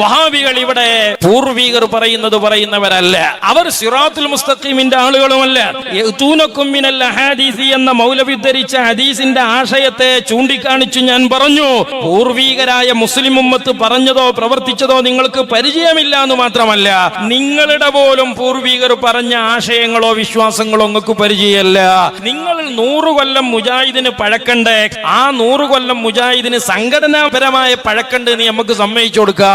വഹാബികൾ ഇവിടെ പൂർവീകർ പറയുന്നത് പറയുന്നവരല്ല. അവർ സിറാത്തുൽ മുസ്തഖീമിന്റെ ആളുകളുമല്ല. യഅ്തൂനക്കും മിനൽ അഹാദീസി എന്ന മൗലവി ഉദ്ധരിച്ച ഹദീസിന്റെ ആശയത്തെ ചൂണ്ടിക്കാണിച്ചു ഞാൻ പറഞ്ഞു പൂർവീകരായ മുസ്ലിം ഉമ്മത്ത് പറഞ്ഞതോ പ്രവർത്തിച്ചതോ നിങ്ങൾക്ക് പരിചയമില്ല എന്ന് മാത്രമല്ല നിങ്ങളുടെ പോലും പൂർവീകർ പറഞ്ഞ ആശയങ്ങളോ വിശ്വാസങ്ങളോ നിങ്ങൾക്ക് പരിചയമല്ല. നിങ്ങൾ നൂറു കൊല്ലം മുജാഹിദിന് പഴക്കണ്ട്. ആ നൂറു കൊല്ലം മുജാഹിദിന് സംഘടനാപരമായ പഴക്കണ്ട് നീ നമുക്ക് സമ്മതിച്ചു കൊടുക്കുക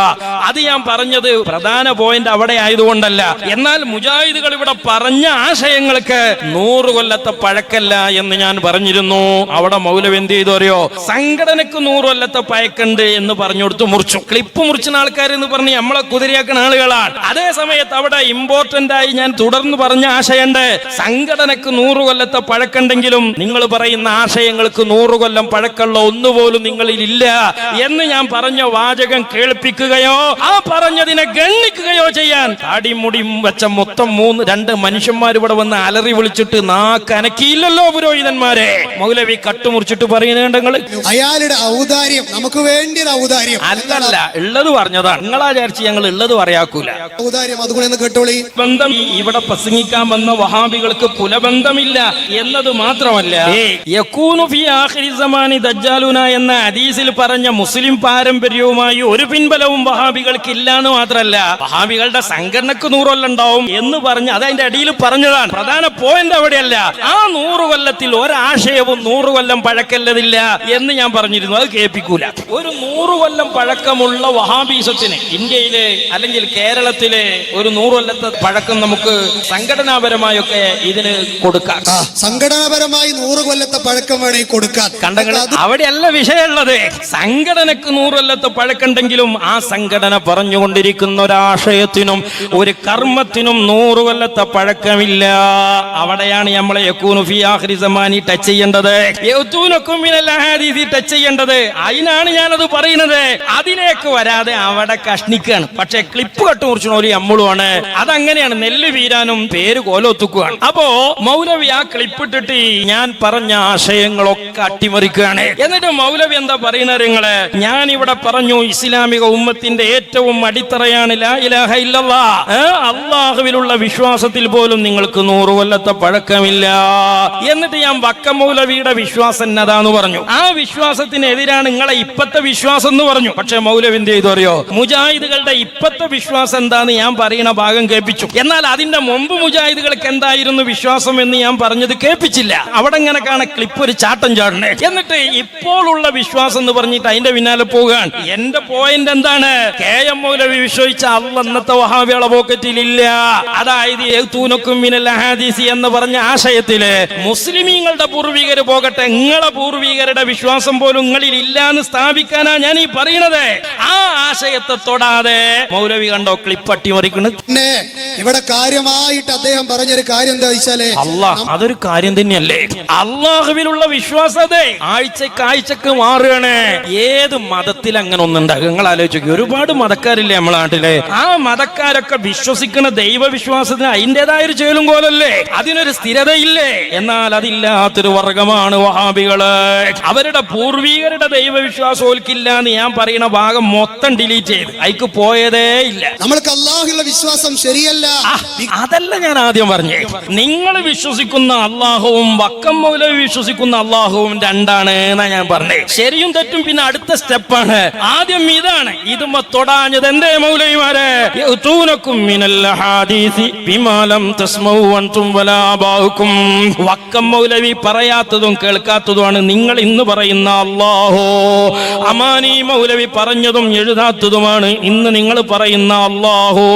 അത് ഞാൻ പറഞ്ഞത് പ്രധാന പോയിന്റ് അവിടെ ആയതുകൊണ്ടല്ല. എന്നാൽ മുജാഹിദുകൾ ഇവിടെ പറഞ്ഞ ആശയങ്ങൾക്ക് നൂറ് കൊല്ലത്തെ പഴക്കല്ല എന്ന് ഞാൻ പറഞ്ഞിരുന്നു. അവിടെ മൗലം എന്ത് ചെയ്തു അറിയോ? സംഘടനക്ക് നൂറ് കൊല്ലത്തെ പഴക്കുണ്ട് എന്ന് പറഞ്ഞു കൊടുത്തു മുറിച്ചു. ക്ലിപ്പ് മുറിച്ചുന്ന ആൾക്കാർ എന്ന് പറഞ്ഞ് നമ്മളെ കുതിരയാക്കുന്ന ആളുകളാണ്. അതേ സമയത്ത് അവിടെ ഇമ്പോർട്ടന്റ് ആയി ഞാൻ തുടർന്ന് പറഞ്ഞ ആശയമുണ്ട് സംഘടനക്ക് നൂറ് കൊല്ലത്തെ പഴക്കുണ്ടെങ്കിലും നിങ്ങൾ പറയുന്ന ആശയങ്ങൾക്ക് നൂറ് കൊല്ലം പഴക്കമുള്ള ഒന്നുപോലും നിങ്ങളിൽ ഇല്ല എന്ന് ഞാൻ പറഞ്ഞ വാചകം കേൾപ്പിക്കുകയോ ആ പറഞ്ഞതിനെ ഗണ്ണിക്കുകയോ ചെയ്യാൻ താടിമുടിയും വെച്ച മൊത്തം മൂന്ന് രണ്ട് മനുഷ്യന്മാർ ഇവിടെ വന്ന് അലറി വിളിച്ചിട്ട് നാക്കനക്കിയില്ലല്ലോ പുരോഹിതന്മാരെ. മൗലവി കട്ടുമുറിച്ചിട്ട് പറയുന്നുണ്ട് നിങ്ങൾ? അയാളുടെ ഔദാര്യം നമുക്ക് വേണ്ടി ഔദാര്യം. അല്ലല്ല ഉള്ളത് പറഞ്ഞതാണ്. നിങ്ങളാ വിചാരിച്ച് ഞങ്ങൾ ഉള്ളത് പറയാക്കൂല. ഔദാര്യം കേട്ടോളി. ബന്ധം ഇവിടെ പ്രസംഗിക്കാൻ വന്ന വഹാബികൾക്ക് കുലബന്ധമില്ല എന്നത് മാത്രമല്ല. എന്ന ഹദീസിൽ പറഞ്ഞ മുസ്ലിം പാരമ്പര്യവുമായി ഒരു പിൻബലവും വഹാബികൾക്ക് ഇല്ല എന്ന് മാത്രമല്ല വഹാബികളുടെ സംഘടനക്ക് നൂറൊല്ലുണ്ടാവും എന്ന് പറഞ്ഞ് അത് അതിന്റെ അടിയിൽ പറഞ്ഞതാണ്. പ്രധാന പോയിന്റ് അവിടെയല്ല. ആ നൂറ് കൊല്ലത്തിൽ ഒരാശയവും നൂറ് കൊല്ലം പഴക്കല്ലതില്ല എന്ന് ഞാൻ പറഞ്ഞിരുന്നു. അത് കേൾപ്പിക്കൂല. ഒരു നൂറ് കൊല്ലം പഴക്കമുള്ള വഹാബീസത്തിന് ഇന്ത്യയിലെ അല്ലെങ്കിൽ കേരളത്തിലെ ഒരു നൂറ് കൊല്ലത്തെ പഴക്കം നമുക്ക് സംഘടനാപരമായൊക്കെ ഇതിന് കൊടുക്കാം. സംഘടനാപരമായി നൂറ് കൊല്ലത്തെ പഴക്കം വേണമെങ്കിൽ കൊടുക്കാൻ. കണ്ടങ്ങൾ അവിടെയല്ല വിഷയമുള്ളത്. സംഘടനക്ക് നൂറല്ലത്തെ പഴക്കണ്ടെങ്കിലും ആ സംഘടന പറഞ്ഞുകൊണ്ടിരിക്കുന്ന ഒരാശയത്തിനും ഒരു കർമ്മത്തിനും നൂറ് കൊല്ലത്തെ പഴക്കമില്ല. അവിടെയാണ് നമ്മളെ ടച്ച് ചെയ്യേണ്ടത്. ടച്ച് ചെയ്യേണ്ടത്. അതിനാണ് ഞാനത് പറയുന്നത്. അതിലേക്ക് വരാതെ അവിടെ കഷ്ണിക്കാണ്. പക്ഷെ ക്ലിപ്പ് കട്ട് മുറിച്ചോലി നമ്മളുമാണ് അതങ്ങനെയാണ് നെല്ല് വീരാനും പേര് കോലൊത്തുക്കുകയാണ് അപ്പോ മൗലവി ആ ക്ലിപ്പ് ഇട്ടിട്ട് ഞാൻ പറഞ്ഞ ആശയങ്ങളൊക്കെ അട്ടിമറിക്കുകയാണ്. എന്നിട്ട് മൗലവി എന്താ പറയുന്നത് നിങ്ങൾ? ഞാൻ ഇവിടെ പറഞ്ഞു ഇസ്ലാമിക ഉമ്മത്തിന്റെ ഏറ്റവും അടിത്തറയാണ്? അള്ളാഹുവിലുള്ള വിശ്വാസത്തിൽ പോലും നിങ്ങൾക്ക് നൂറ് കൊല്ലത്തെ പഴക്കമില്ല. എന്നിട്ട് ഞാൻ വക്ക മൗലവിയുടെ വിശ്വാസം എന്നതാന്ന് പറഞ്ഞു. ആ വിശ്വാസത്തിനെതിരാണ് നിങ്ങളെ ഇപ്പത്തെ വിശ്വാസം എന്ന് പറഞ്ഞു. പക്ഷെ മൗലവി എന്ത് ചെയ്തു അറിയോ? മുജാഹിദുകളുടെ ഇപ്പത്തെ വിശ്വാസം എന്താന്ന് ഞാൻ പറയുന്ന ഭാഗം കേൾപ്പിച്ചു. എന്നാൽ അതിന്റെ മുമ്പ് മുജാഹിദുകൾക്ക് എന്തായിരുന്നു വിശ്വാസം എന്ന് ഞാൻ പറഞ്ഞത് കേൾപ്പിച്ചില്ല. അവിടെ ഇങ്ങനെ കാണാൻ ക്ലിപ്പ് ഒരു ചാട്ടം ചാടണേ. എന്നിട്ട് ഇപ്പോഴുള്ള വിശ്വാസം എന്ന് പറഞ്ഞിട്ട് അതിന്റെ പിന്നാലെ പോകാൻ. എന്റെ പോയിന്റ് എന്താണ്? കെ എം മൗലവി വിശ്വസിച്ച അള്ള അന്നത്തെ വഹാബികളെ പോക്കറ്റിലില്ല അതായത് യൗതൂനക്കും മിനൽ അഹാദീസി എന്ന് പറഞ്ഞ ആശയത്തിൽ മുസ്ലിമീങ്ങളുടെ പൂർവികര് പോകട്ടെ നിങ്ങളെ പൂർവികരുടെ വിശ്വാസം പോലും നിങ്ങളിൽ ഇല്ല എന്ന് സ്ഥാപിക്കാനാ ഞാൻ ഈ പറയുന്നത്. ആ ആശയത്തെ തൊടാതെ മൗലവി കണ്ടോ ക്ലിപ്പട്ടി മറിക്കുന്നത് ഇവിടെ കാര്യമായിട്ട് അദ്ദേഹം പറഞ്ഞൊരു കാര്യം എന്താ വെച്ചാൽ അള്ളാഹ് അതൊരു കാര്യം തന്നെയല്ലേ? അള്ളാഹുവിലുള്ള വിശ്വാസത ആഴ്ചക്കാഴ്ചക്ക് ആഴ്ചക്ക് മാറുകയാണ്. ഏത് മതത്തിൽ അങ്ങനെ ഒന്നുണ്ടാകും? നിങ്ങൾ ആലോചിക്കും ഒരുപാട് മതക്കാരില്ലേ നമ്മളെ നാട്ടിലെ? ആ മതക്കാരൊക്കെ വിശ്വസിക്കുന്ന ദൈവവിശ്വാസത്തിന് അതിന്റെതായ ഒരു ചേലും കോലല്ലേ? അതിനൊരു സ്ഥിരതയില്ലേ? എന്നാൽ അതില്ലാത്തൊരു വർഗമാണ് വഹാബികൾ. അവരുടെ പൂർവീകരുടെ ദൈവവിശ്വാസം ഓൽക്കില്ല എന്ന് ഞാൻ പറയുന്ന ഭാഗം മൊത്തം ഡിലീറ്റ് ചെയ്ത്. അയക്ക് പോയതേ ഇല്ല. നമ്മൾക്ക് അള്ളാഹുള്ള വിശ്വാസം ശരിയല്ല. അതല്ല ഞാൻ ആദ്യം പറഞ്ഞു. നിങ്ങൾ വിശ്വസിക്കുന്ന അള്ളാഹുവും വക്കം മൗലവി വിശ്വസിക്കുന്ന അള്ളാഹുവും രണ്ടാണ് എന്നാ ഞാൻ പറഞ്ഞേ. ശരിയും തെറ്റും പിന്നെ അടുത്ത സ്റ്റെപ്പാണ് ആദ്യം ഇതാണ്. ഇതുമ്പോ തൊടാഞ്ഞത് എന്തേ മൗലൈമാരെ വക്കം മൗലവി പറയാത്തതും കേൾക്കാത്തതുമാണ് നിങ്ങൾ ഇന്ന് പറയുന്ന അള്ളാഹോ അമാനി മൗലവി പറഞ്ഞതും എഴുതാത്തതുമാണ് ഇന്ന് നിങ്ങൾ പറയുന്ന അള്ളാഹോ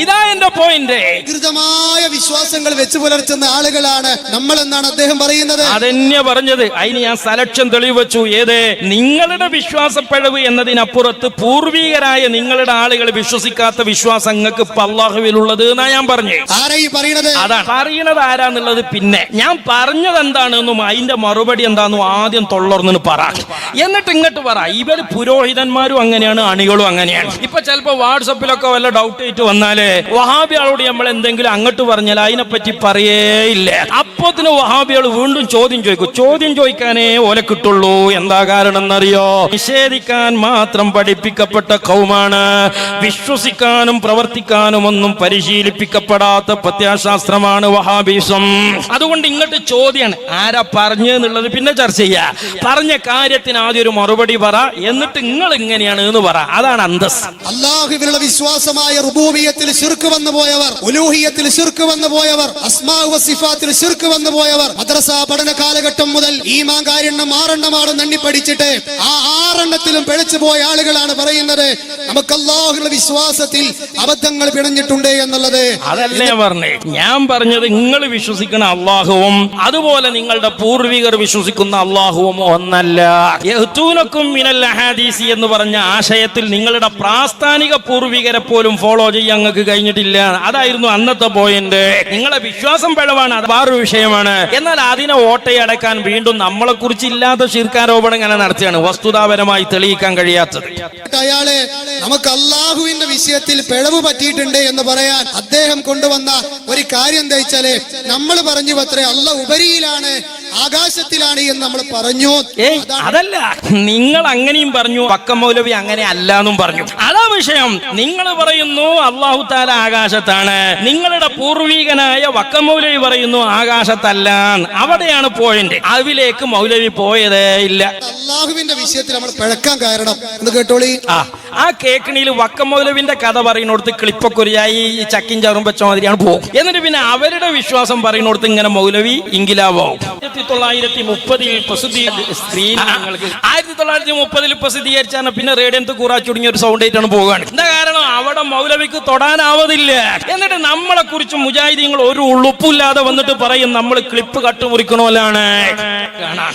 ഇതാ എന്റെ പോയിന്റ് കൃതമായ വിശ്വാസങ്ങൾ വെച്ച് പുലർത്തുന്ന ആളുകളാണ് നമ്മൾ എന്നാണ് അദ്ദേഹം പറയുന്നത്. അതെന്നെ പറഞ്ഞത്. അതിന് ഞാൻ സലക്ഷം തെളിവ് വെച്ചു. ഏത്? നിങ്ങളുടെ വിശ്വാസപ്പെടവ് എന്നതിനപ്പുറത്ത് പൂർവീകരായ നിങ്ങളുടെ ആളുകൾ വിശ്വസിക്കാത്ത വിശ്വാസം നിങ്ങൾക്ക് പള്ളാഹുവിലുള്ളത് എന്നാ ഞാൻ പറഞ്ഞു. പറയണത് അതാണ്. പറയണത് ആരാന്നുള്ളത് പിന്നെ. ഞാൻ പറഞ്ഞത് എന്താണെന്നും അതിന്റെ മറുപടി എന്താണെന്നും ആദ്യം തൊള്ളർന്നു പറ. എന്നിട്ട് ഇങ്ങോട്ട് പറ. ഇവർ പുരോഹിതന്മാരും അങ്ങനെയാണ് അണികളും അങ്ങനെയാണ്. ഇപ്പൊ ചിലപ്പോ വാട്സപ്പിലൊക്കെ വല്ല ഡൗട്ട് ആയിട്ട് വന്നാൽ വഹാബി വഹാബികളോട് നമ്മൾ എന്തെങ്കിലും അങ്ങോട്ട് പറഞ്ഞാൽ അതിനെപ്പറ്റി പറയേയില്ല അപ്പത്തിന് വഹാബികൾ വീണ്ടും ചോദ്യം ചോദിക്കും. ചോദ്യം ചോദിക്കാനേ ഓല കിട്ടുള്ളൂ. എന്താ കാരണം എന്നറിയോ? നിഷേധിക്കാൻ മാത്രം പഠിപ്പിക്കപ്പെട്ട കൗമാണ് വിശ്വസിക്കാനും പ്രവർത്തിക്കാനും ഒന്നും പരിശീലിപ്പിക്കപ്പെടാത്ത പ്രത്യാശാസ്ത്രമാണ് വഹാബീസം. അതുകൊണ്ട് ഇങ്ങോട്ട് ചോദ്യമാണ് ആരാ പറഞ്ഞു എന്നുള്ളത് പിന്നെ ചർച്ച ചെയ്യുക പറഞ്ഞ കാര്യത്തിന് ആദ്യം ഒരു മറുപടി പറ എന്നിട്ട് നിങ്ങൾ ഇങ്ങനെയാണ് എന്ന് പറ. അതാണ് അന്തസ് അള്ളാഹുവിനുള്ള വിശ്വാസമായ റുബൂബിയത്തിൽ ശിർക്ക് വന്നു പോയവർ ഉലൂഹിയത്തിൽ ശിർക്ക് വന്നു പോയവർ അസ്മാവ് സിഫാത്തിൽ ശിർക്ക് വന്നു പോയവർ മദ്രസ പഠന കാലഘട്ടം മുതൽ ഈ മാങ്കാരെണ്ണം ആറെണ്ണമാണ് നണ്ണി പഠിച്ചിട്ട് ആ ആറെണ്ണത്തിലും പിഴച്ചു പോയ ആളുകളാണ് പറയുന്നത് നമുക്ക് അള്ളാഹുള്ള വിശ്വാസത്തിൽ അബദ്ധങ്ങൾ പിണഞ്ഞിട്ടുണ്ട് എന്നുള്ളത് അതല്ലേ പറഞ്ഞേ. ഞാൻ പറഞ്ഞത് നിങ്ങൾ വിശ്വസിക്കുന്ന അള്ളാഹുവും അതുപോലെ നിങ്ങളുടെ പൂർവികർ വിശ്വസിക്കുന്ന അള്ളാഹുവും ഒന്നല്ല. യഹ്തൂനക്കും മിനൽ അഹാദീസി എന്ന് പറഞ്ഞ ആശയത്തിൽ നിങ്ങളുടെ പ്രാസ്ഥാനിക പൂർവികരെ പോലും ഫോളോ ചെയ്യാൻ ഞങ്ങൾക്ക് കഴിഞ്ഞിട്ടില്ല. അതായിരുന്നു അന്നത്തെ പോയിന്റ് നിങ്ങളെ വിശ്വാസം പിഴവാണ് അത് വേറൊരു വിഷയമാണ്. എന്നാൽ അതിനെ ഓട്ടയടക്കാൻ വീണ്ടും നമ്മളെ കുറിച്ച് ഇല്ലാത്ത ശീർക്കാരോപണം ഇങ്ങനെ നടത്തിയാണ്. വസ്തുതാപരമായി തെളിയിക്കാൻ കഴിയാത്തത്. അയാൾ നമുക്ക് അള്ളാഹുവിന്റെ വിഷയത്തിൽ പിഴവ് പറ്റിയിട്ടുണ്ട് എന്ന് പറയാൻ അദ്ദേഹം കൊണ്ടുവന്ന ഒരു കാര്യം എന്താ വെച്ചാൽ നമ്മൾ പറഞ്ഞു പത്രേ അള്ള ഉപരിയിലാണ് ആകാശത്തിലാണ് എന്ന് നമ്മൾ പറഞ്ഞു. അതല്ല. നിങ്ങൾ അങ്ങനെയും പറഞ്ഞു പക്കം മൗലവി അങ്ങനെ അല്ല എന്നും പറഞ്ഞു. അതാ വിഷയം. നിങ്ങൾ പറയുന്നു അള്ളാഹു താല ആകാശത്താണ്. നിങ്ങളുടെ പൂർവീകനായ വക്കം മൗലവി പറയുന്നു ആകാശത്തല്ല അവിടെയാണ് പോയിന്റ് അതിലേക്ക് മൗലവി പോയതേ ഇല്ല. അള്ളാഹുവിന്റെ വിഷയത്തിൽ നമ്മൾ പിഴക്കാൻ കാരണം. എന്ന് കേട്ടോളി. ആ ആ കേക്കണിയിൽ വക്കം മൗലവിന്റെ കഥ പറയുന്നിടത്ത് ക്ലിപ്പൊക്കൊരിയായി ഈ ചക്കിൻ ചറും വെച്ച മാതിരിയാണ് പോകും. എന്നിട്ട് പിന്നെ അവരുടെ വിശ്വാസം പറയുന്നിടത്ത് ഇങ്ങനെ മൗലവി ഇങ്കിലാവാവും ആയിരത്തി തൊള്ളായിരത്തി മുപ്പതിൽ ആയിരത്തി തൊള്ളായിരത്തി മുപ്പതിൽ പ്രസിദ്ധീകരിച്ചാണ് പിന്നെ റേഡിയത്ത് കൂറാച്ചു തുടങ്ങിയ ഒരു സൗണ്ട് ആയിട്ടാണ് പോവുകയാണ്. എന്താ കാരണം? അവിടെ മൗലവിക്ക് തൊടാനാവതില്ല. എന്നിട്ട് നമ്മളെ കുറിച്ച് മുജാഹിദീങ്ങൾ ഒരു ഉളുപ്പില്ലാതെ വന്നിട്ട് പറയും നമ്മൾ ക്ലിപ്പ് കട്ടുമുറിക്കണോലാണ് കാണാം.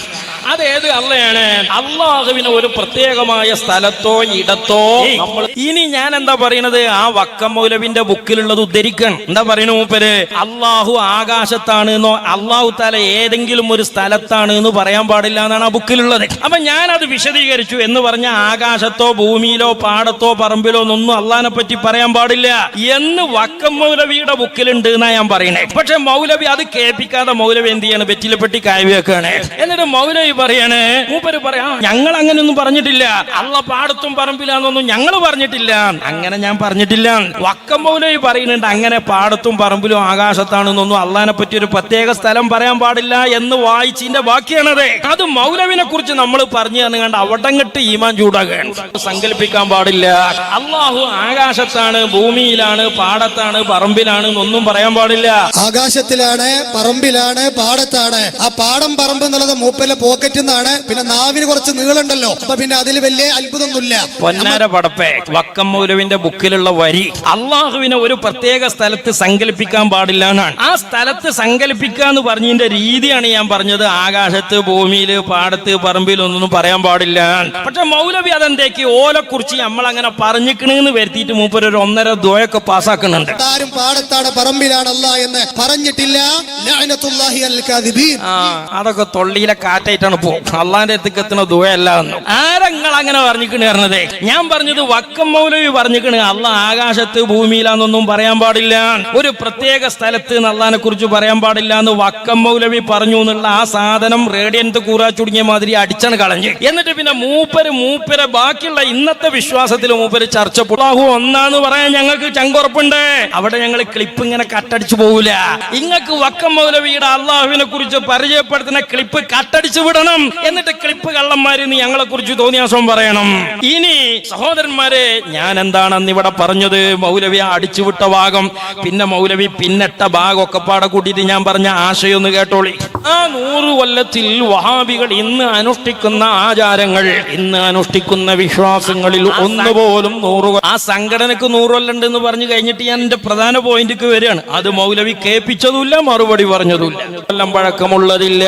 അതേത് അള്ളയാണ് അള്ളാഹുവിന് ഒരു പ്രത്യേകമായ സ്ഥലത്തോ ഇടത്തോ നമ്മൾ ഇനി ഞാൻ എന്താ പറയണത്? ആ വക്കം മൗലവിന്റെ ബുക്കിലുള്ളത് ഉദ്ധരിക്കണം എന്താ പറയുന്നു മൂപ്പര്? അള്ളാഹു ആകാശത്താണ് എന്നോ അള്ളാഹു താല ഏതെങ്കിലും ഒരു സ്ഥലത്താണ് എന്ന് പറയാൻ പാടില്ല എന്നാണ് ആ ബുക്കിലുള്ളത്. അപ്പൊ ഞാൻ അത് വിശദീകരിച്ചു എന്ന് പറഞ്ഞ ആകാശത്തോ ഭൂമിയിലോ പാടത്തോ പറമ്പിലോ ഒന്നും അള്ളഹാനെ പറ്റി പറയാൻ പാടില്ല. എന്ന് വക്കം മൗലവിയുടെ ബുക്കിലുണ്ട് എന്നാ ഞാൻ പറയണേ. പക്ഷെ മൗലവി അത് കേൾപ്പിക്കാതെ മൗലവി എന്ത് ചെയ്യാണ്? വെറ്റിലെ പെട്ടി കായ്വെക്കാണ് എന്നിട്ട് മൗലവി പറയാണ്. മൂപ്പര് പറയാ ഞങ്ങൾ അങ്ങനെയൊന്നും പറഞ്ഞിട്ടില്ല. അള്ള പാടത്തും പറമ്പിലാന്നൊന്നും ഞങ്ങൾ പറഞ്ഞിട്ടില്ല. അങ്ങനെ ഞാൻ പറഞ്ഞിട്ടില്ല. വക്കം മൗലവി പറയുന്നുണ്ട് അങ്ങനെ പാടത്തും പറമ്പിലും ആകാശത്താണെന്നൊന്നും അള്ളഹാനെ പറ്റി ഒരു പ്രത്യേക സ്ഥലം പറയാൻ പാടില്ല എന്ന് വായിച്ചിന്റെ ബാക്കിയാണത്. അത് മൗലവിനെ കുറിച്ച് നമ്മൾ പറഞ്ഞു തന്നെ തന്നുകൊണ്ട് അവിടങ്ങിട്ട് ഈമാൻ ചൂടാകാൻ സങ്കല്പിക്കാൻ പാടില്ല. അള്ളാഹു ആകാശത്താണ് ഭൂമിയിലാണ് പാടത്താണ് പറമ്പിലാണ് എന്നൊന്നും പറയാൻ പാടില്ല. ആകാശത്തിലാണ് പറമ്പിലാണ് പാടത്താണ്. ആ പാടം പറമ്പ് എന്നുള്ളത് മൂപ്പലെ പോക്കറ്റ് എന്നാണ് പിന്നെ നാവിന് കുറച്ച് നീളുണ്ടല്ലോ അപ്പൊ പിന്നെ അതിൽ വലിയ അത്ഭുതമൊന്നുമില്ല. പൊന്നാര പടപ്പേ വക്കം മൗലവിന്റെ ബുക്കിലുള്ള വരി. അള്ളാഹുവിനെ ഒരു പ്രത്യേക സ്ഥലത്ത് സങ്കല്പിക്കാൻ പാടില്ല എന്നാണ്. ആ സ്ഥലത്ത് സങ്കല്പിക്കുക എന്ന് പറഞ്ഞതിന്റെ രീതിയാണ് ഞാൻ പറഞ്ഞത്. ആകാശത്ത് ഭൂമിയിൽ പാടത്ത് പറമ്പിൽ ഒന്നും പറയാൻ പാടില്ല പക്ഷെ മൗലവി അതെന്തേക്ക്? ഓലെ കുറിച്ച് നമ്മൾ അങ്ങനെ പറഞ്ഞിക്കണെന്ന് വരുത്തിയിട്ട് മൂപ്പര് ഒരു ഒന്നര ദ്വയൊക്കെ പാസ്സാക്കുന്നുണ്ട്. ആരും പാടത്താണ് പറമ്പിലാണ് അല്ല എന്ന് പറഞ്ഞിട്ടില്ല. അതൊക്കെ തൊള്ളിയിലെ കാറ്റായിട്ടാണ് അള്ളാന്റെ അടുത്തേക്ക് എത്തുന്ന എന്ന് ആരങ്ങൾ അങ്ങനെ പറഞ്ഞിക്കണ് പറഞ്ഞത്. ഞാൻ പറഞ്ഞത് വക്കം മൗലവി പറഞ്ഞിക്കണ്. അള്ള ആകാശത്ത് ഭൂമിയിലാന്നൊന്നും പറയാൻ പാടില്ല. ഒരു പ്രത്യേക സ്ഥലത്ത് അള്ളഹാനെ കുറിച്ച് പറയാൻ പാടില്ല എന്ന് വക്കം മൗലവി പറഞ്ഞു എന്നുള്ള ആ സാധനം റേഡിയന്റ് കൂറാ ചുടുങ്ങിയ മാതിരി അടിച്ചാണ് കളഞ്ഞ്. എന്നിട്ട് പിന്നെ മൂപ്പര് മൂപ്പര് ബാക്കിയുള്ള ഇന്നത്തെ വിശ്വാസത്തിൽ മൂപ്പര് ചർച്ച പുള്ളാഹു ഒന്നാന്ന് പറയാൻ ഞങ്ങൾക്ക് ചങ്കുറപ്പുണ്ട്. അവിടെ ഞങ്ങൾ ക്ലിപ്പ് ഇങ്ങനെ കട്ടടിച്ചു പോകൂല ഇങ്ങക്ക് വക്കം മൗലവിയുടെ അള്ളാഹുവിനെ കുറിച്ച് പരിചയപ്പെടുത്തുന്ന ക്ലിപ്പ് കട്ടടിച്ചു വിടണം. എന്നിട്ട് ക്ലിപ്പ് കള്ളന്മാര് നീ ഞങ്ങളെ കുറിച്ച് തോന്നിയാസം പറയണം. ഇനി സഹോദരന്മാരെ ഞാൻ എന്താണെന്ന് ഇവിടെ പറഞ്ഞത്? മൗലവി അടിച്ചുവിട്ട ഭാഗം പിന്നെ മൗലവി പിന്നിട്ട ഭാഗം ഒക്കെ പാടെ കൂട്ടിയിട്ട് ഞാൻ പറഞ്ഞ ആശയം ഒന്ന് കേട്ടോളി. ആ നൂറ് കൊല്ലത്തിൽ വഹാബികൾ ഇന്ന് അനുഷ്ഠിക്കുന്ന ആചാരങ്ങൾ ഇന്ന് അനുഷ്ഠിക്കുന്ന വിശ്വാസങ്ങളിൽ ഒന്നുപോലും നൂറ് ആ സംഘടനക്ക് നൂറ് കൊല്ലുണ്ട് എന്ന് പറഞ്ഞു കഴിഞ്ഞിട്ട് ഞാൻ എന്റെ പ്രധാന പോയിന്റിക്ക് വരികയാണ്. അത് മൗലവി കേൾപ്പിച്ചതുമില്ല മറുപടി പറഞ്ഞതുമില്ല. കൊല്ലം പഴക്കമുള്ളതില്ല.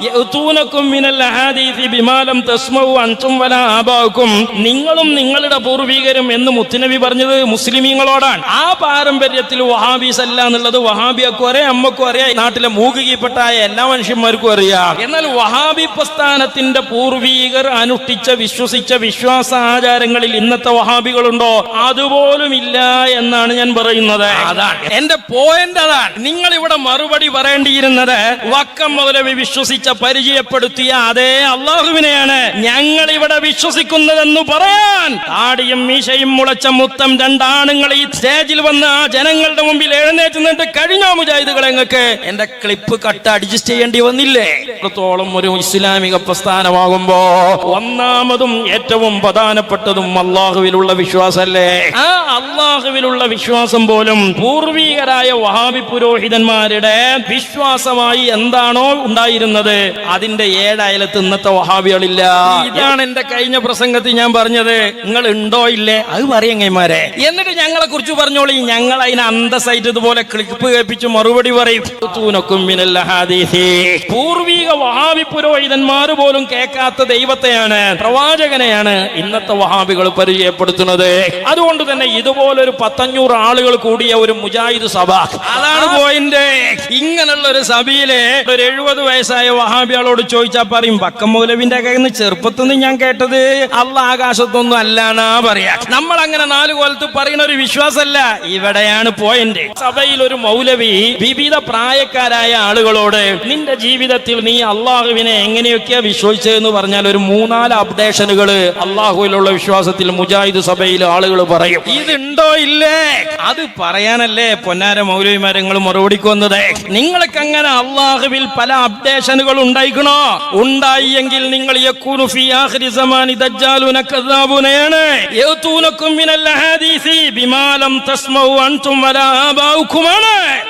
മിനൽ അഹാദീസി ബിമാ ലം തസ്മഉ അൻതും വലാ ആബാഉക്കും നിങ്ങളും നിങ്ങളുടെ പൂർവികരും എന്ന് മുത്തുനബി പറഞ്ഞത് മുസ്ലിമീങ്ങളോടാണ്. ആ പാരമ്പര്യത്തിൽ വഹാബീസ് അല്ല എന്നുള്ളത് വഹാബിയക്കും അറിയാം അമ്മക്കും അറിയാം നാട്ടിലെ മൂകുകീപ്പെട്ടായ എല്ലാ മനുഷ്യന്മാർക്കും അറിയാം. എന്നാൽ വഹാബി പ്രസ്ഥാനത്തിന്റെ പൂർവീകർ അനുഷ്ഠിച്ച വിശ്വസിച്ച വിശ്വാസ ആചാരങ്ങളിൽ ഇന്നത്തെ വഹാബികളുണ്ടോ? അതുപോലും ഇല്ല എന്നാണ് ഞാൻ പറയുന്നത്. പറയുന്നത് അതാണ്. എന്റെ പോയിന്റ് അതാണ്. നിങ്ങൾ ഇവിടെ മറുപടി പറയേണ്ടിയിരുന്നത് വക്കം മുതലവി വിശ്വസിച്ച പരിചയപ്പെടുത്തിയ അതേ അള്ളാഹുവിനെയാണ് ഞങ്ങൾ ഇവിടെ വിശ്വസിക്കുന്നതെന്ന് പറയാൻ. താടിയും മീശയും മുളച്ച മുത്തം രണ്ടാണുങ്ങൾ ഈ സ്റ്റേജിൽ വന്ന് ആ ജനങ്ങളുടെ മുമ്പിൽ എഴുന്നേറ്റ് നിന്നിട്ട് കഴിഞ്ഞോ മുജാഹിദുകളെ നിങ്ങൾക്ക്? എന്റെ ക്ലിപ്പ് കട്ട് അഡ്ജസ്റ്റ് ചെയ്യേണ്ടി വന്നില്ലേ? അത്രത്തോളം ഒരു ഇസ്ലാമിക പ്രസ്ഥാനമാകുമ്പോ ഒന്നാമതും ഏറ്റവും പ്രധാനപ്പെട്ടതും അള്ളാഹുവിലുള്ള വിശ്വാസല്ലേ? ആ അള്ളാഹുവിലുള്ള വിശ്വാസം പോലും പൂർവീകരായ വഹാബി പുരോഹിതന്മാരുടെ വിശ്വാസമായി എന്താണോ ഉണ്ടായിരുന്നത്. അതിന്റെ ഏഴയലത്ത് ഇന്നത്തെ വഹാബികളില്ല. ഇതാണ് എന്റെ കഴിഞ്ഞ പ്രസംഗത്തിൽ ഞാൻ പറഞ്ഞത്. നിങ്ങൾ ഉണ്ടോ ഇല്ലേ? അത് പറയങ്ങന്മാരെ എന്നിട്ട് ഞങ്ങളെ കുറിച്ച് പറഞ്ഞോളി. ഞങ്ങൾ അതിന് അന്തസ്സായിട്ട് ഇതുപോലെ ക്ലിപ്പ് കേൾപ്പിച്ച് മറുപടി പറയും. പൂർവീക വഹാബി പുരോഹിതന്മാർ പോലും കേൾക്കാത്ത ദൈവത്തെയാണ് പ്രവാചകനെയാണ് ഇന്നത്തെ വഹാബികൾ പരിചയപ്പെടുത്തുന്നത്. അതുകൊണ്ട് തന്നെ ഇതുപോലെ ഒരു പത്തഞ്ഞൂറ് ആളുകൾ കൂടിയ ഒരു മുജാഹിദ് സഭ. അതാണ് പോയിന്റ് ഇങ്ങനെയുള്ള ഒരു സഭയിലെ ഒരു എഴുപത് വയസ്സായ വഹാബികളോട് ചോദിച്ചാൽ പറയും വക്കം മൗലവിന്റെ കയ്യിൽ നിന്ന് ചെറുപ്പത്തിൽ നിന്ന് ഞാൻ കേട്ടത് അള്ള ആകാശത്തൊന്നും അല്ലാന്നാ പറയാ. നമ്മൾ അങ്ങനെ നാല് കൊല്ലത്ത് പറയുന്ന ഒരു വിശ്വാസമല്ല. ഇവിടെയാണ് പോയിന്റ് സഭയിൽ ഒരു മൗലവി വിവിധ പ്രായക്കാരായ ആളുകളോട് നിന്റെ ജീവിതത്തിൽ നീ അള്ളാഹുവിനെ എങ്ങനെയൊക്കെയാ വിശ്വസിച്ചതെന്ന് പറഞ്ഞാൽ ഒരു മൂന്നാൽ അപ്ഡേഷനുകൾ അള്ളാഹുവിലുള്ള വിശ്വാസത്തിൽ മുജാഹിദ് സഭയിൽ ആളുകൾ പറയും. ഇതുണ്ടോ ഇല്ലേ? അത് പറയാനല്ലേ പൊന്നാര മൗലവിമാരങ്ങൾ മറുപടിക്ക് വന്നത്? നിങ്ങൾക്ക് അങ്ങനെ അള്ളാഹുവിൽ പല അപ്ഡേഷനുകൾ ഉണ്ടായിക്കണോ? ഉണ്ടായി എങ്കിൽ നിങ്ങൾ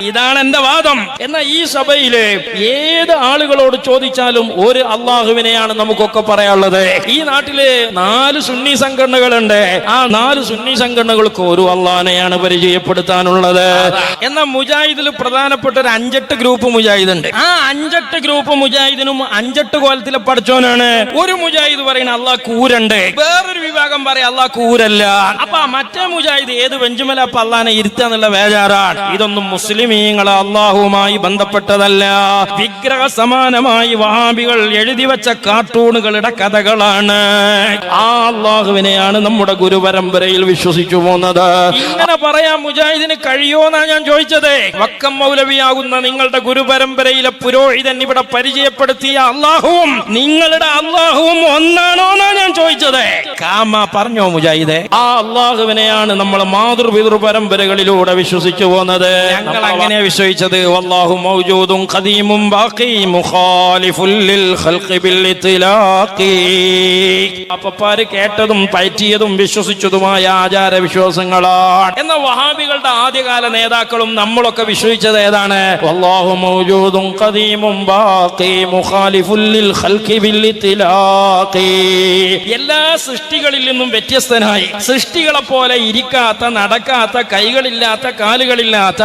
ഇതാണ് എന്റെ വാദം. എന്നാൽ ഈ സഭയിൽ ഏത് ആളുകളോട് ചോദിച്ചാലും ഒരു അള്ളാഹുവിനെയാണ് നമുക്കൊക്കെ പറയാനുള്ളത്. ഈ നാട്ടിൽ നാല് സുന്നി സംഘടനകളുണ്ട്. ആ നാല് സുന്നി സംഘടനകൾക്ക് ഒരു അള്ളാഹിനെയാണ് പരിചയപ്പെടുത്താനുള്ളത്. എന്നാൽ മുജാഹിദിൽ പ്രധാനപ്പെട്ട ഒരു അഞ്ചെട്ട് ഗ്രൂപ്പ് മുജാഹിദ് ഉണ്ട്. ആ അഞ്ചെട്ട് ഗ്രൂപ്പ് മുജാഹിദിനും അഞ്ചെട്ട് കോലത്തിലെ പഠിച്ചോനാണ് ഒരു മുജാഹിദ് പറയുന്ന അള്ളാഹ് കൂരണ്ട് വേറൊരു വിഭാഗം പറയാം അള്ളാഹ് കൂരല്ല അപ്പൊ മറ്റേ മുജാഹിദ് ഏത് വെഞ്ചുമല അപ്പൊ അള്ളാഹിനെ ഇരുത്താന്നുള്ള വേജാറാണ്. ഇതൊന്നും മുസ്ലിമീങ്ങളെ അള്ളാഹുമായി ബന്ധപ്പെട്ടതല്ല. വിഗ്രഹ സമാനമായി വഹാബികൾ എഴുതി വെച്ച കാർട്ടൂണുകളുടെ കഥകളാണ്. ആ അള്ളാഹുവിനെയാണ് നമ്മുടെ ഗുരുപരമ്പരയിൽ വിശ്വസിച്ചു പോകുന്നത് ഇങ്ങനെ പറയാൻ മുജാഹിദിന് കഴിയോന്നാ ഞാൻ ചോദിച്ചത്? വക്കം മൗലവിയാകുന്ന നിങ്ങളുടെ ഗുരുപരമ്പരയിലെ പുരോഹിതൻ ഇവിടെ പരിചയപ്പെടുത്തിയ അള്ളാഹുവും നിങ്ങളുടെ അള്ളാഹുവും ഒന്നാണോ എന്നാണ് ഞാൻ ചോദിച്ചത്. കാമ പറഞ്ഞോ മുജാഹിദെ? ആ അള്ളാഹുവിനെയാണ് നമ്മൾ മാതൃപിതൃ പരമ്പരകളിലൂടെ വിശ്വസിച്ചു പോകുന്നത് ഞങ്ങൾ അങ്ങനെ വിശ്വസിച്ചത് വല്ലാഹു മൗജൂദും ഖദീമും അപ്പപ്പാര് കേട്ടതും പറ്റിയതും വിശ്വസിച്ചതുമായ ആചാര വിശ്വാസങ്ങളാണ് എന്ന വഹാബികളുടെ ആദ്യകാല നേതാക്കളും നമ്മളൊക്കെ വിശ്വസിച്ചത് ഏതാണ്? വല്ലാഹു മൗജൂദും ഖദീമും ബാഖി എല്ലാ സൃഷ്ടികളിൽ നിന്നും വ്യത്യസ്തനായി. സൃഷ്ടികളെ പോലെ ഇരിക്കാത്ത നടക്കാത്ത കൈകളില്ലാത്ത കാലുകളില്ലാത്ത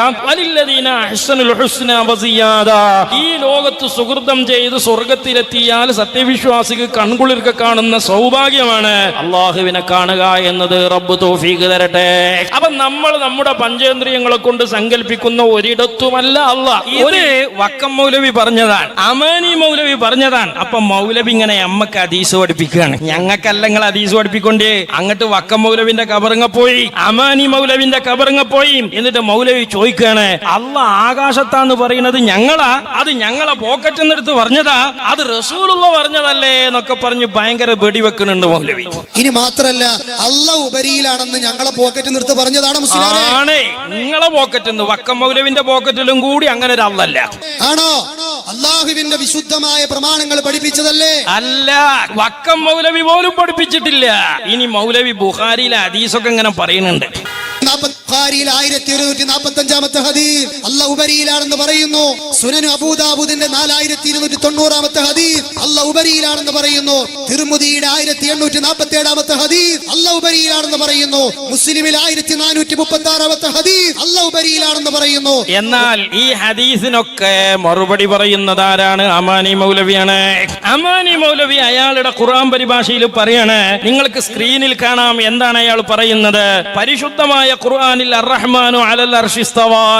ഈ ലോകത്ത് സുഹൃതം ചെയ്ത് സ്വർഗത്തിലെത്തിയാൽ സത്യവിശ്വാസിക്ക് കൺകുളിർക്ക് കാണുന്ന സൗഭാഗ്യമാണ്. അള്ളാഹുവിനെ കാണുക എന്നത് റബ്ബ് തോഫീക്ക് തരട്ടെ. അപ്പൊ നമ്മൾ നമ്മുടെ പഞ്ചേന്ദ്രിയങ്ങളെ കൊണ്ട് സങ്കല്പിക്കുന്ന ഒരിടത്തുമല്ല അല്ല ഒരു വക്കം മൗലവി പറഞ്ഞതാണ്. അമാനി മൗലവി പറഞ്ഞതാണ്. അപ്പൊ മൗലവി ഇങ്ങനെ അമ്മയ്ക്ക് അതീസ് പഠിപ്പിക്കുകയാണ്. ഞങ്ങൾക്കല്ലെങ്കിൽ അതീസ് പഠിപ്പിക്കൊണ്ട്. അങ്ങോട്ട് വക്കം മൗലവിന്റെ കബറങ്ങ പോയി. അമാനി മൗലവിന്റെ കബറങ്ങ പോയി. എന്നിട്ട് മൗലവി ചോദിക്കുകയാണ് അല്ല ആകാശത്താന്ന് പറയുന്നത് ഞങ്ങളാ? അത് ഞങ്ങളെ പോക്കറ്റിൽ എന്നെടുത്ത് പറഞ്ഞതാ? അത് റസൂലുള്ള പറഞ്ഞതല്ലേ? എന്നൊക്കെ പറഞ്ഞ് ഭയങ്കര വെടിവെക്കുന്നുണ്ട് മൗലവി. ഇനി മാത്രല്ല അല്ല ഉപരിയിലാണെന്ന് ഞങ്ങളെ പോക്കറ്റ് നിർത്ത് പറഞ്ഞതാണ് ആണേ നിങ്ങളെ പോക്കറ്റിൽ നിന്ന് വക്കം മൗലവിന്റെ പോക്കറ്റിലും കൂടി അങ്ങനെ ഒരു അല്ലല്ല. ആണോ? അള്ളാഹുവിന്റെ വിശുദ്ധമായ പ്രമാണങ്ങൾ പഠിപ്പിച്ചതല്ലേ? അല്ല വക്കം മൗലവി പോലും പഠിപ്പിച്ചിട്ടില്ല. ഇനി മൗലവി ബുഹാരിയിലെ ഹദീസൊക്കെ ഇങ്ങനെ പറയുന്നുണ്ട്. ബുഖാരിയിൽ ആയിരത്തി ഒരുന്നൂറ്റി നാൽപ്പത്തി അഞ്ചാമത്തെ ഹദീസ്. അല്ല ഉപരിയിലാണെന്ന് പറയുന്നു. സുനനു അബൂദാബുദിന്റെ നാലായിരത്തി ഇരുന്നൂറ്റി തൊണ്ണൂറാമത്തെ ഹദീസ്. അല്ല ഉപരിയിലാണെന്ന് പറയുന്നു. തിരുമുതിയുടെ ആയിരത്തി എണ്ണൂറ്റി നാൽപ്പത്തി ഏഴാമത്തെ ഹദീസ്. അല്ല ഉപരിയിലാണെന്ന് പറയുന്നു. മുസ്ലിമിൽ ആയിരത്തി നാനൂറ്റി മുപ്പത്തി ആറാമത്തെ ഹദീസ്. അല്ല ഉപരിയിലാണെന്ന് പറയുന്നു. എന്നാൽ ഈ ഹദീസിനൊക്കെ മറുപടി പറയുന്നത് ആരാണ്? അമാനി മൗലവിയാണ്. അമാനി മൗലവി അയാളുടെ ഖുറാൻ പരിഭാഷയിൽ പറയാണ് നിങ്ങൾക്ക് സ്ക്രീനിൽ കാണാം. എന്താണ് അയാൾ പറയുന്നത്? പരിശുദ്ധമായ ഖുർആനിൽ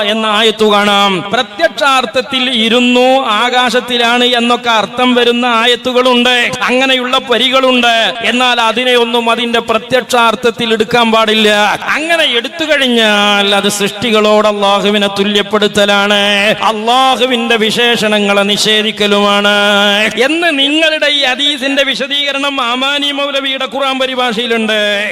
എന്ന ആയത്തു കാണാം. പ്രത്യക്ഷാർത്ഥത്തിൽ ഇരുന്നു ആകാശത്തിലാണ് എന്നൊക്കെ അർത്ഥം വരുന്ന ആയത്തുകളുണ്ട്. അങ്ങനെയുള്ള പരികളുണ്ട്. എന്നാൽ അതിനെ ഒന്നും അതിന്റെ പ്രത്യക്ഷാർത്ഥത്തിൽ എടുക്കാൻ പാടില്ല. അങ്ങനെ എടുത്തു കഴിഞ്ഞാൽ അത് സൃഷ്ടികളോട് അള്ളാഹുവിനെ തുല്യപ്പെടുത്തലാണ്. അള്ളാഹുവിന്റെ വിശേഷണങ്ങളെ നിഷേധിക്കലുമാണ്. എന്ന് നിങ്ങളുടെ ഈ അതീസിന്റെ വിശദീകരണം അമാനി മൗലവിയുടെ ഖുർആൻ പരിഭാഷയിലുണ്ട്.